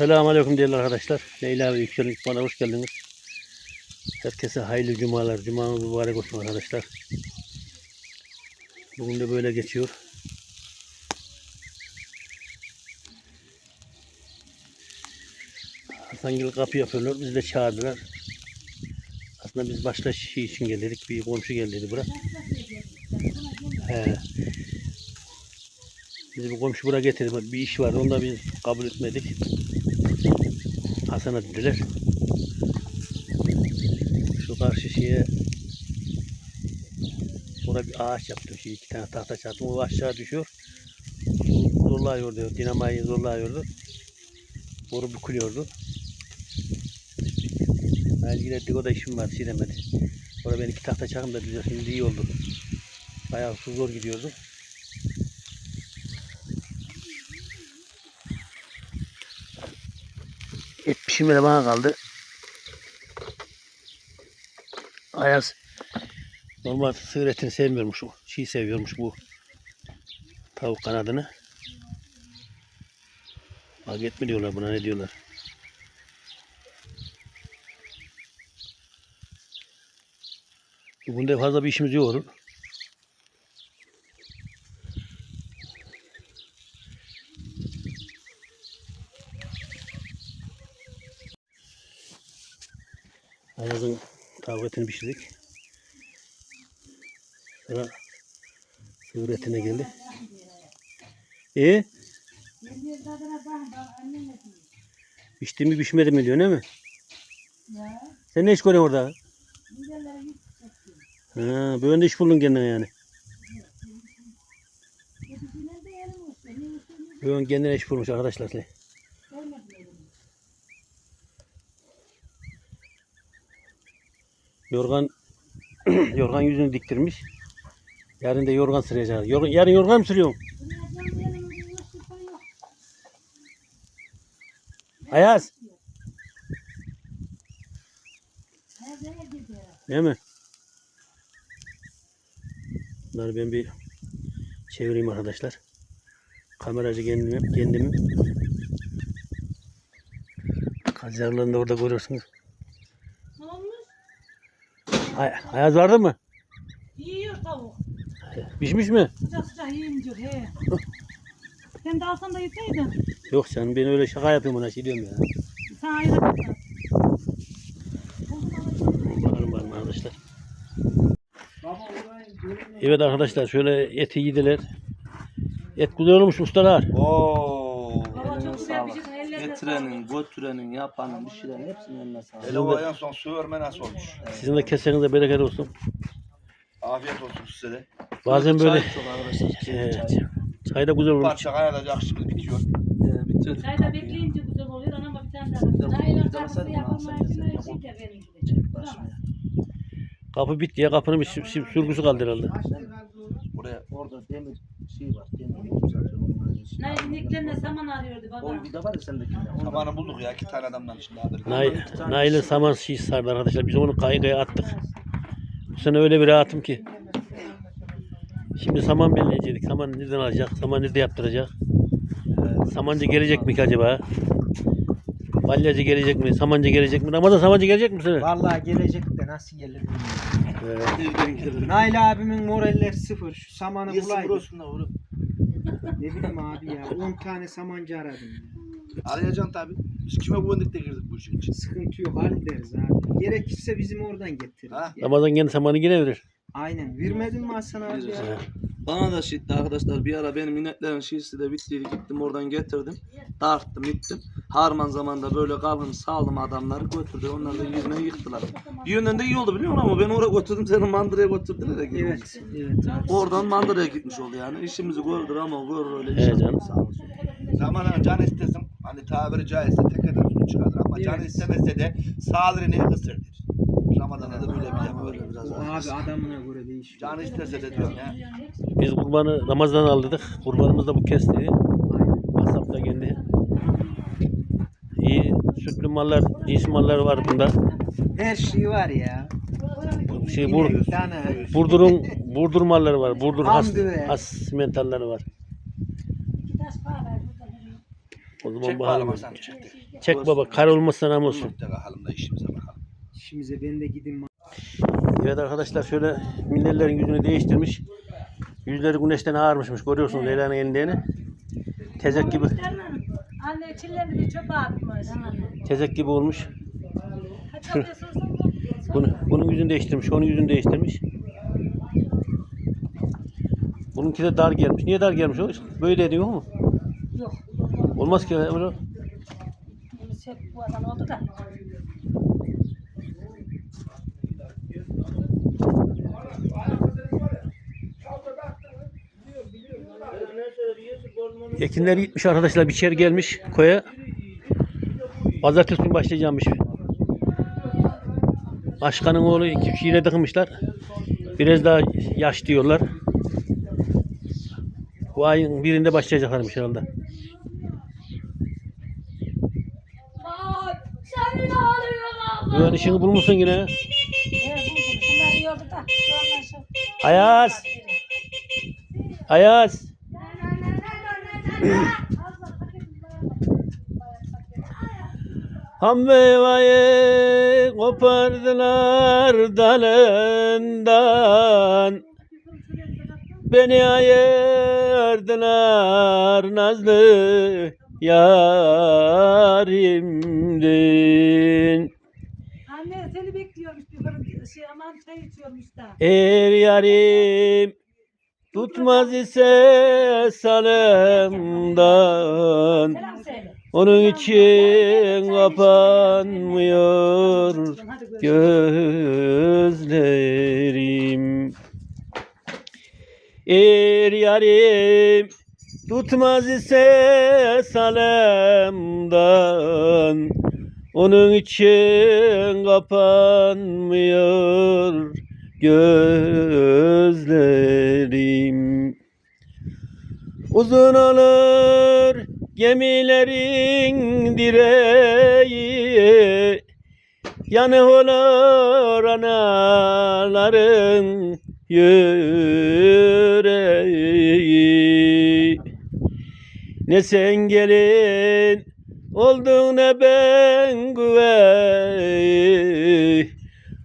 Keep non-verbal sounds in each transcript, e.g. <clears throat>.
Selamun Aleyküm değerli arkadaşlar. Leyla ve Yüksel'in bana hoş geldiniz. Herkese hayırlı cumalar. Cumanız mübarek olsun arkadaşlar. Bugün de böyle geçiyor. Hasangil kapı yapıyorlar. Bizi de çağırdılar. Aslında biz başka şey için geldik. Bir komşu geldi bura. He. Bizi bir komşu buraya getirdi. Bir iş vardı. Onu da biz kabul etmedik. Hasan'a dediler. Şu karşı şeye Orada bir ağaç yaptım. Şey, iki tane tahta çarptım. O aşağı düşüyor. Zorluyordu. Dinamayı zorluyordu. Boru bükülüyordu. Ben ilgilendik. O da işim var. Demedi. Orada ben iki tahta çakım da düzelsin. Şimdi iyi oldu. Bayağı su zor gidiyordu. Et pişirmede bana kaldı. Ayaz normal sığır etini sevmiyormuş. Çiğ seviyormuş bu tavuk kanadını. Baget mi diyorlar buna ne diyorlar? Bunda fazla bir işimiz yok. Tavuk etini pişirdik. Sıra sığır etine geldi. İyi. Pişti mi pişmedi mi diyor değil mi? Sen ne iş görüyorsun orada? Ha, böyle iş buldun kendine yani. Böyle kendine iş bulmuş arkadaşlar. Yorgan <clears throat> yorgan yüzünü diktirmiş. Yarın da yorgan süreceğiz. Yorgan, yarın yorgan mı sürüyorsun? Ayaz. Değil mi? Bunları ben bir çevireyim arkadaşlar. Kameracı kendimi, kendimi. Kazarlarını da orada görüyorsunuz. Ay, Ayaz vardı mı? Yiyor tavuk. Pişmiş mi? Sıcak sıcak yiyeyim diyor. He. Sen de alsan da yeseydin. Yok canım ben öyle şaka yapıyorum ona şey diyorum ya. Sana ayıracaksın. Bakalım var mı arkadaşlar? Evet arkadaşlar şöyle eti yediler. Et güzel olmuş ustalar. Oo. Baba eline çok güzel sağlık. pişirdin, ellerine Getirenin, götürenin, yapanın, bir şeylerin hepsinin eline sağlık. Hele o en son su örme nasıl olmuş? Sizin de kesenize bereket olsun. Afiyet olsun size de. Bazen böyle Çay çok arkadaşlar. Çay, Evet. çay. çay da güzel olmuş. Parça kaynatacak şimdi bitiyor. Ee, bitirdik. Çayda bekleyince güzel oluyor ama bir tane daha. Bunu kapısı yapılmayınca. Kapı bitti ya kapının bir sü- sü- sürgüsü kaldı herhalde. Buraya orada demir şey var. Demir zaten. onların işi. Nail'in ilklerine saman arıyordu baba. O bir de var ya sendekinde. Ondan- Zamanı bulduk ya iki tane adamdan şimdi haber. Nail, Nail'in saman şiş sardı arkadaşlar. Biz onu kaygaya attık. Bu sene öyle bir rahatım ki. Şimdi saman belirleyecektik. Saman nereden alacak? Saman nerede yaptıracak? Samancı gelecek mi ki acaba? Balyacı gelecek mi? Samancı gelecek mi? Ramazan samancı gelecek mi sene? Vallahi gelecek de nasıl gelir bilmiyorum. Evet. Nail abimin moraller sıfır. Şu samanı Yesin bulaydı. burasında vurup. Ne bileyim abi ya. 10 tane samancı aradım ya. Arayacaksın tabi. Biz kime güvendik de girdik bu işin için. Sıkıntı yok hallederiz abi. Gerekirse bizim oradan getirir. Ha? Ramazan kendi samanı yine verir. Aynen. Vermedin mi Hasan abi ya? Evet. Bana da şitti arkadaşlar. Bir ara benim ineklerin şiisi de bittiydi. Gittim oradan getirdim. Tarttım gittim. Harman zamanında böyle kalın saldım adamları götürdü. Onlar da yüzüne yıktılar. Bir yönden de iyi oldu biliyor musun ama ben oraya götürdüm seni mandıraya götürdüler gibi oldu. Evet. Evet abi. Oradan mandıraya gitmiş oldu yani. İşimizi gördür ama gör öyle iş. canım. Sağ olsun. Zamanla can istesin. Hani tabiri caizse tepeden su çıkarır ama can Evet. istemese de sağlığını kısırdır. Ramazan'da da böyle Böyle öyle. biraz abi adamına göre değişiyor. Can istese de diyorum ya. Biz kurbanı Ramazan aldık. Kurbanımız da bu kesti. Aynen. Kasap da kendi. İyi sütlü mallar, cins mallar var bunda. Her şey var ya. Şey bur. Burdur'un Burdur malları var. Burdur has, has simentalları var. O zaman Çek bakalım. çek. Baba kar olmazsa nam olsun. Olsun. Bakalım da işimize bakalım. İşimize ben de gideyim. Evet arkadaşlar şöyle minderlerin yüzünü değiştirmiş. Yüzleri güneşten ağarmışmış. Görüyorsunuz Leyla'nın elindeyini. Tezek gibi Anne çillerini bir çöpe atmış. tezek gibi olmuş. Bunu, bunun yüzünü değiştirmiş. Onun yüzünü değiştirmiş. Bununki de dar gelmiş. Niye dar gelmiş o? Böyle ediyor mu? Yok. Olmaz ki. öyle. Bunu hep bu adam oldu da. Ekinler gitmiş arkadaşlar. Biçer gelmiş koya. Pazartesi günü başlayacakmış. Başkanın oğlu iki yine tıkmışlar. Biraz daha yaş diyorlar. Bu ayın birinde başlayacaklarmış herhalde. Böyle işini bulmuşsun yine. Evet buldum. Şunlar yiyordu da. Şu anlar şu. Ayaz. Ayaz. Ham meyveyi kopardılar dalından. Beni ayırdılar nazlı yarimdin. Anne seni bekliyormuş bir şey aman çay içiyormuş da. Eğer yarim tutmaz ise söyle. Onun için kapanmıyor gözlerim Eğer yarim tutmaz ise salemdan Onun için kapanmıyor gözlerim. Uzun olur gemilerin direği. Yanı olur anaların yüreği. Ne sen gelin oldun ne ben güvey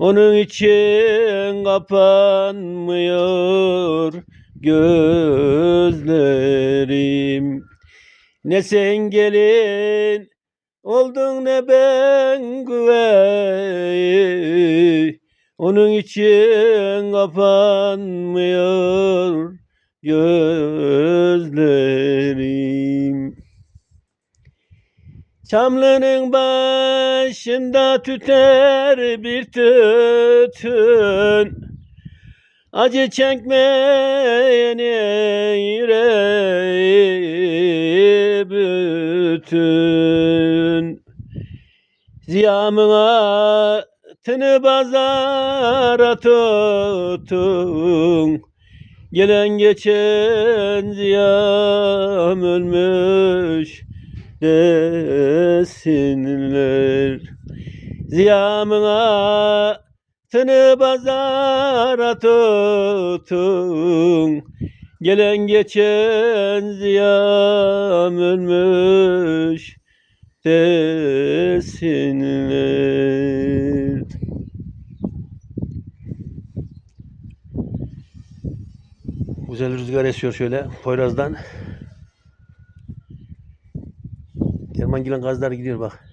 Onun için kapanmıyor gözlerim. Ne sen gelin oldun ne ben güvey Onun için kapanmıyor gözlerim. Çamlının başında tüter bir tütün. Acı çekmeyene yüreği bütün. Ziyamın atını pazara tutun. Gelen geçen ziyam ölmüş desinler Ziyamın atını pazara tutun Gelen geçen ziyam ölmüş desinler Güzel rüzgar esiyor şöyle Poyraz'dan. Kermangil'in gazları gidiyor bak.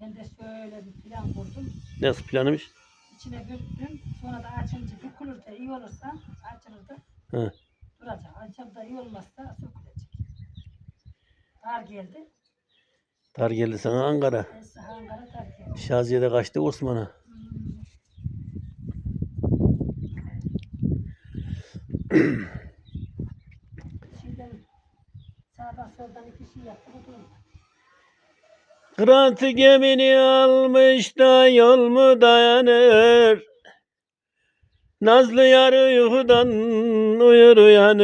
Ben de şöyle bir plan kurdum. Nasıl planımış? İçine döktüm. Sonra da açınca dökülür de iyi olursa açılır da Hı. duracak. Açılır da iyi olmazsa sökülecek. Dar geldi. Dar geldi sana Ankara. Neyse Ankara dar geldi. Şaziye'de kaçtı Osman'a. Şimdiden <clears throat> soldan iki şey gemini almış da yol mu dayanır? Nazlı yar uykudan uyur uyanır.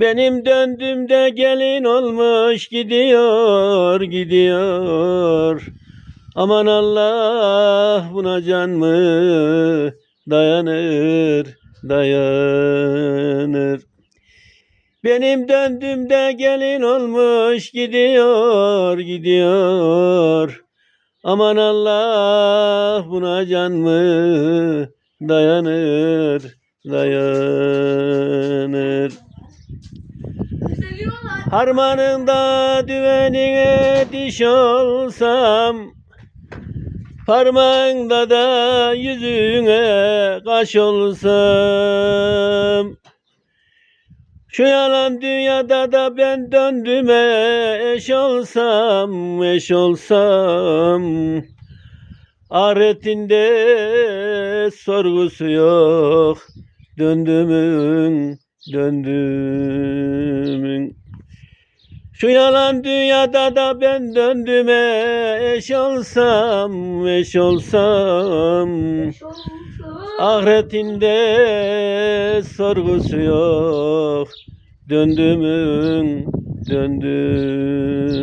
Benim döndüğümde gelin olmuş gidiyor gidiyor. Aman Allah buna can mı dayanır dayanır. Benim döndüğümde gelin olmuş gidiyor gidiyor. Aman Allah buna can mı dayanır dayanır. Harmanında düvenine diş olsam Parmağında da yüzüne kaş olsam Şu yalan dünyada da ben döndüme eş olsam eş olsam. Ahiretinde sorgusu yok Döndümün döndümün şu yalan dünyada da ben döndüme eş olsam, eş olsam. Ahiretinde sorgusu yok. Döndümün, döndümün.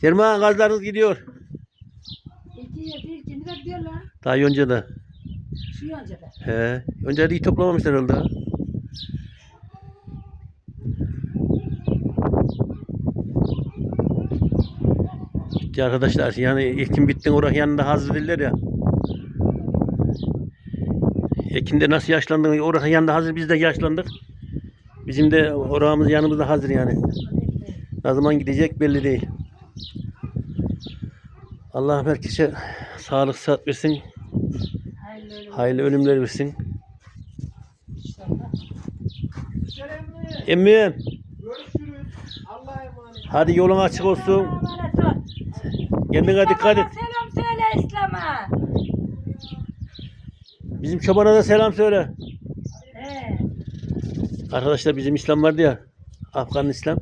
Terman gazlarınız gidiyor. İkiye bir ikinci de diyorlar. Daha yoncada. Şu yoncada. He. Yoncada iyi toplamamışlar herhalde. Bitti arkadaşlar. Yani ekim bittin oraya yanında hazır değiller ya. Ekimde nasıl yaşlandın? Oraya yanında hazır biz de yaşlandık. Bizim de orağımız yanımızda hazır yani. Ne zaman gidecek belli değil. Allah herkese sağlık sıhhat versin. Hayırlı öyle Hayırlı ölümler versin. inşallah. Emmim hadi yolun açık olsun. Kendine dikkat et. Selam söyle İslam'a. Bizim çobana da selam söyle. He. Arkadaşlar bizim İslam vardı ya. Afgan İslam.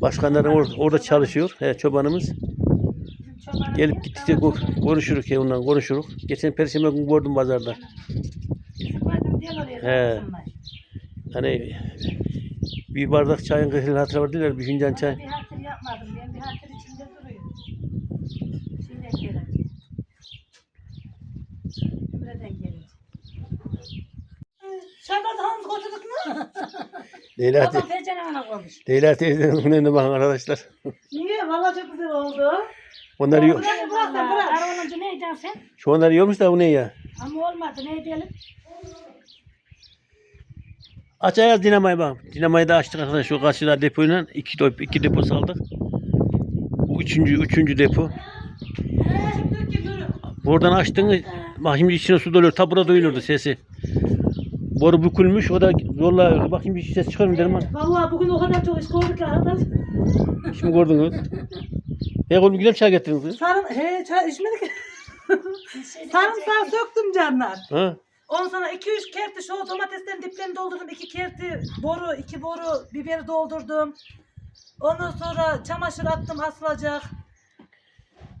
Başkanları or- orada çalışıyor. He, çobanımız. Bizim çobanın Gelip gittikçe ko- konuşuruz ya onunla konuşuruz. Geçen perşembe günü gördüm pazarda. He. Hani bir bardak çayın kırkıl hatırı var diyorlar. Bir fincan çay. Bir hatır yapmadım. Ben bir hatır içinde duruyor. Şimdi gelecek. Ümreden gelecek. Sen de hanım kocaduk mu? <laughs> Leyla, te- Adam pencerene koymuş. Leyla teyzenin önüne bakın arkadaşlar. Niye? Valla çok güzel oldu. Onlar yiyor. Bırak, bırak, sen bırak. Ara olunca ne edeceksin sen? Şu onlar yiyormuş da bu ne ya? Ama olmadı ne edelim? Aç ayaz dinamayı bak. Dinamayı da açtık arkadaşlar. Şu karşıda depoyla iki, depo, iki depo saldık. Bu üçüncü, üçüncü depo. Buradan açtın bak şimdi içine su doluyor. Ta burada duyulurdu sesi. Boru bükülmüş. O da zorla bakayım bir ses çıkar mı derim ben. Valla bugün o kadar çok iş ki arkadaş. Şimdi gördünüz. He oğlum güzel çay getirdiniz. Sarım, he çay içmedik. Sarımsağı söktüm canlar. Ha? Ondan sonra 2-3 kerti şu domateslerin diplerini doldurdum. 2 kerti boru, 2 boru biberi doldurdum. Ondan sonra çamaşır attım asılacak.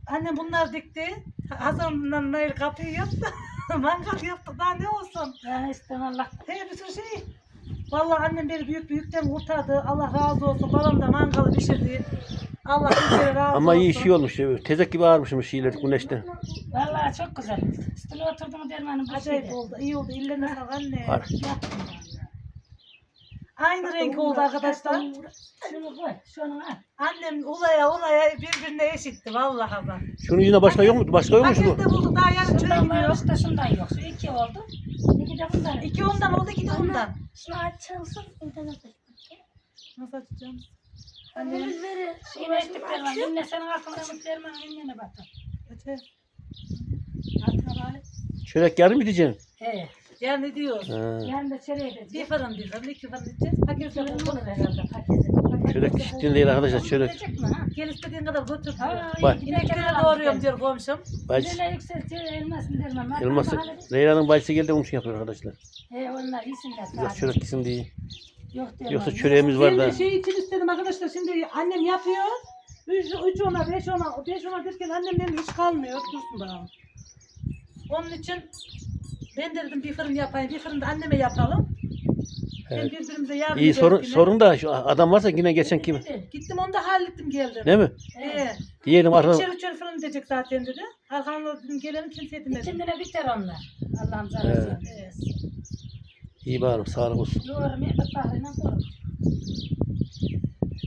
Annem bunlar dikti. Hasan'la Nail kapıyı yaptı. <laughs> Mangal yaptık daha ne olsun. Yani istemem Allah. He bir sürü şey. Vallahi annem beni büyük büyükten kurtardı. Allah razı olsun. Babam da mangalı pişirdi. Allah bizlere razı Ama olsun. iyi şey olmuş. Tezek gibi ağırmışmış şeyler güneşte. Vallahi çok güzel. Üstüne oturdum dermanın bu Acayip şeyde. oldu. iyi oldu. İllerine sağlık anne. Var. Yaptım vallahi. Aynı renk oldu arkadaşlar. Şunu koy. Şunu al. Annem ulaya ulaya birbirine eşitti. Vallahi bak. Şunun yüzüne başka yok mu? Başka yokmuş bu. Pakette bulduk. Daha yarın Şundan gidiyor. var da şundan yok. Şu iki oldu. İki de bundan. İki ondan oldu, iki de ondan. Şunu açılsın internet Nasıl açacağım? Annemiz verir. Yine ettik derman. Yine senin altına çık derman. Yine batır. Öte. Altına bağlı. Çörek yarım mı diyeceksin? He. Ya ne diyor? Ha. Yarın da çöreğe Bir edeceğiz. fırın bir fırın, iki fırın edeceğiz. Paket yapalım. bunu herhalde paketi. Çörek çiftliğinde değil arkadaşlar çörek. Gel istediğin kadar götür diyor. Ha, Bak. yine İnekleri gidelim. diyor komşum. Bacı. Leyla yükseltiyor elmasın derman. Bak, Elması. Leyla'nın bacısı geldi onun için yapıyor arkadaşlar. He onlar iyisinler. Biraz çörek gitsin diye. Yok derman. Yoksa çöreğimiz var da. şey için istedim arkadaşlar. Şimdi annem yapıyor. Üç, üç ona, beş ona, beş ona derken annemden hiç kalmıyor. Dursun bakalım. Onun için ben de dedim bir fırın yapayım. Bir fırın da anneme yapalım. Hem birbirimize yardım İyi ederiz sorun, yine. sorun da şu adam varsa yine geçen kim? Gittim onu da hallettim geldim. Değil mi? Ee, Diyelim arkadan. içeri içeri falan diyecek zaten dedi. Arkamda dedim gelelim kimseye demedim. İçindine biter onlar. Allah'ım zararı Evet. İyi bağırım sağlık olsun. Doğru Mehmet Bahri'yle doğru.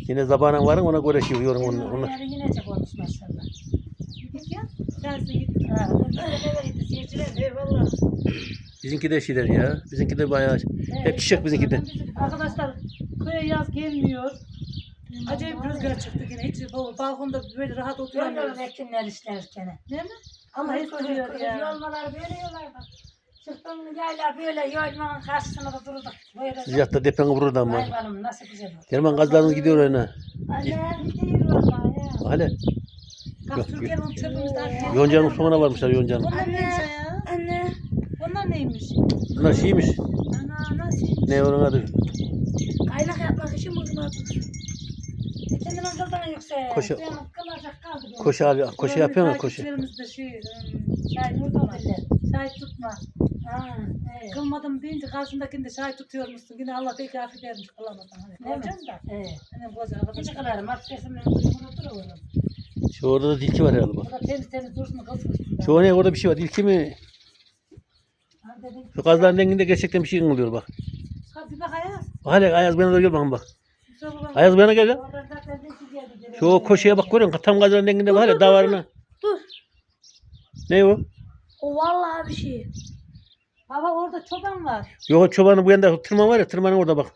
Yine zabanan varın ona göre şey yorum onlar. onlar. Onları yinecek olmuş maşallah. Gittik ya. Sensin gittik. Ha, onlar da ne seyirciler? Eyvallah. Bizimki de şeyler ya. Bizimki de bayağı hep çiçek bizimki de. Arkadaşlar köye yaz gelmiyor. Acayip rüzgar çıktı yine. Hiç bu balkonda böyle rahat oturamıyoruz. Görüyorum ekinler işlerken. Değil mi? Ama Allah hiç estiriyor ya. Yolmalar böyle yollar bak. Çıktım yayla böyle yolmanın karşısında da durduk. Böyle Sıcakta depeni vururdu ama. Hayvanım nasıl güzel oldu. Derman gazlarınız gidiyor öyle. Anne gidiyor vallahi ya. Hale. Bak Yok, Türkiye'nin çöpümüzden. Yoncanın sonuna varmışlar yoncanın. Neymiş ya? Neymiş? Bunlar şeymiş. Ana nasıl? Ne onun adı? Kaynak yapmak için buldum artık. Kendime kıldan yüksek. Koşa- Canım kılacak kaldı. benim. Koşa, koşa yapıyor mu koşa? Takipçilerimiz de şey, ım, şahit tutma. Şahit tutma. Ha, evet. Kılmadım deyince karşındakini de şahit tutuyormuşsun. Yine Allah peki affedermiş kılamasan. Hani Değil mi? kılacaksın da. Evet. Hani koca Hiç kılarım. Abdestimin yumruğu oğlum. Şu orada da dilki var herhalde bak. Bu da temiz temiz dursun kılsın. Şu ne orada bir şey var. Dilki mi? Şu gazların denginde gerçekten bir şey oluyor bak. Bir bak Ayaz. Hale Ayaz bana gel bakın bak. Ayaz bana gel ya. Şu koşuya bak görüyor musun? Tam gazların denginde var ya davarına. Dur. Ne o? O vallahi bir şey. Baba orada çoban var. Yok çobanın bu yanda tırman var ya tırmanın orada bak.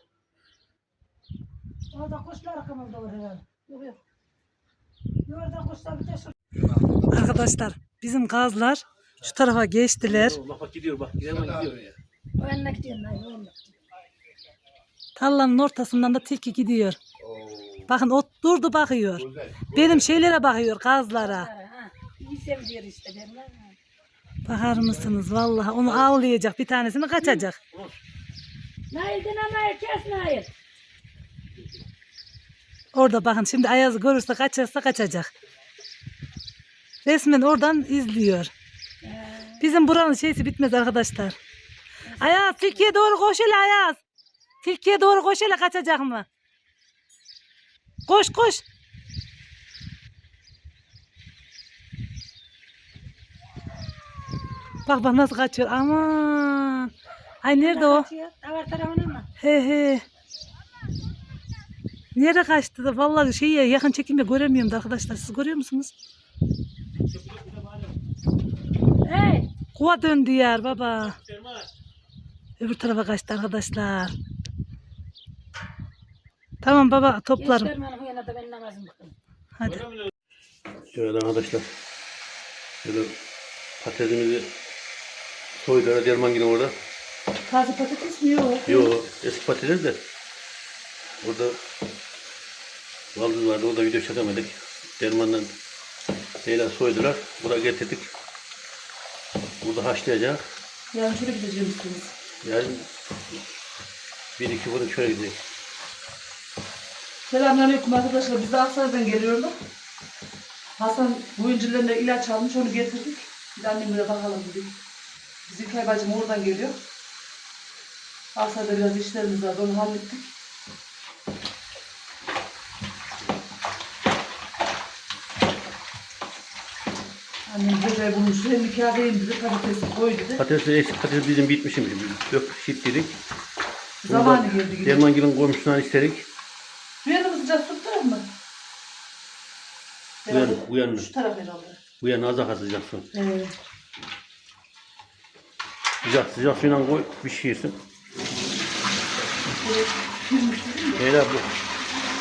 Orada kuşlar kımıldı herhalde. Yok yok. Orada kuşlar bir de. Arkadaşlar bizim gazlar şu tarafa geçtiler. Bak bak gidiyor bak. Gidiyor gidiyor ya. O yanına gidiyorum ben. Tarlanın ortasından da tilki gidiyor. Bakın o durdu bakıyor. Benim şeylere bakıyor gazlara. İyi seviyor işte. ha. Bakar mısınız vallahi onu avlayacak bir tanesini kaçacak. Nail dinamaya kes Nail. Orada bakın şimdi Ayaz'ı görürse kaçarsa kaçacak. Resmen oradan izliyor. Bizim buranın şeysi bitmez arkadaşlar. Ayaz tilkiye doğru koş hele Ayaz. Tilkiye doğru koş hele kaçacak mı? Koş koş. Bak bak nasıl kaçıyor. Aman. Ay nerede o? Davar tarafına mı? He he. Nereye kaçtı da vallahi şey ya, yakın çekimde göremiyorum da arkadaşlar. Siz görüyor musunuz? Hey. Kuva döndü yer baba. Öbür tarafa kaçtı arkadaşlar. Tamam baba toplarım. Hadi. Şöyle arkadaşlar. Şöyle patatesimizi soydular derman yine orada. Taze patates mi yok? Yo eski patates de. Orada baldız vardı orada video çekemedik. Dermandan şeyler soydular. Buraya getirdik. Burada haşlayacak. Yarın şöyle gideceğim misiniz? Yani bir iki fırın şöyle gidecek. Selamünaleyküm arkadaşlar. Biz de Aksaray'dan geliyoruz. Hasan bu incirlerine ilaç almış onu getirdik. Biz annemle bakalım dedik. Bizim köy bacım oradan geliyor. Aksaray'da biraz işlerimiz vardı onu hallettik. Bulmuş. Hem nikah vereyim dedi. Patatesi koy dedi. Patates eski patates bizim bitmişmiş. Biz Dök şit dedik. Zamanı geldi. Derman gibi komşusundan istedik. Bir yanımız sıcak tuttular mı? Bu yan, bu yan, Şu taraf herhalde. bu yan az daha sıcak su. Evet. Sıcak sıcak suyla koy şey yesin. Leyla bu.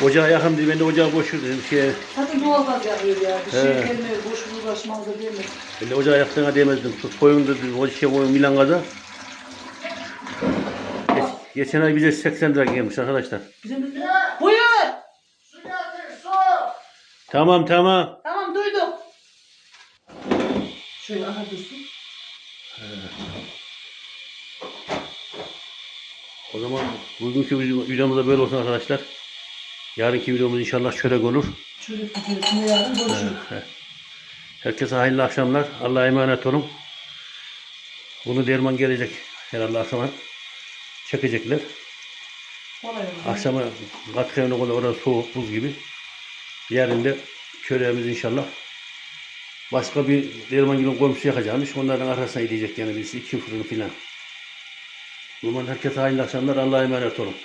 Ocağa yakın diye ben de ocağı boşur dedim. Şey, Zaten doğalgaz yakıyor ya. Bir şey He. gelmiyor. Boş uğraşmaz da gelmez. ben de ocağı yaktığına değmezdim. Tut koyun dedim. O şey koyun Milan gaza. Geç, geçen ay bize 80 lira gelmiş arkadaşlar. Bizim de... Buyur. Tamam tamam. Tamam duydum. Şöyle aha dursun. O zaman bugünkü video- videomuz da böyle olsun arkadaşlar. Yarınki videomuz inşallah çörek olur. Tutuyoruz. Ne yarın görüşürüz. Herkese hayırlı akşamlar. Allah'a emanet olun. Bunu derman gelecek. Herhalde akşama çekecekler. Akşama katkı evine kadar orası soğuk buz gibi. Yarın da çöreğimiz inşallah. Başka bir Derman gibi komşu yakacakmış. Onların arasına gidecek yani birisi. iki fırın filan. Zaman herkese hayırlı akşamlar. Allah'a emanet olun.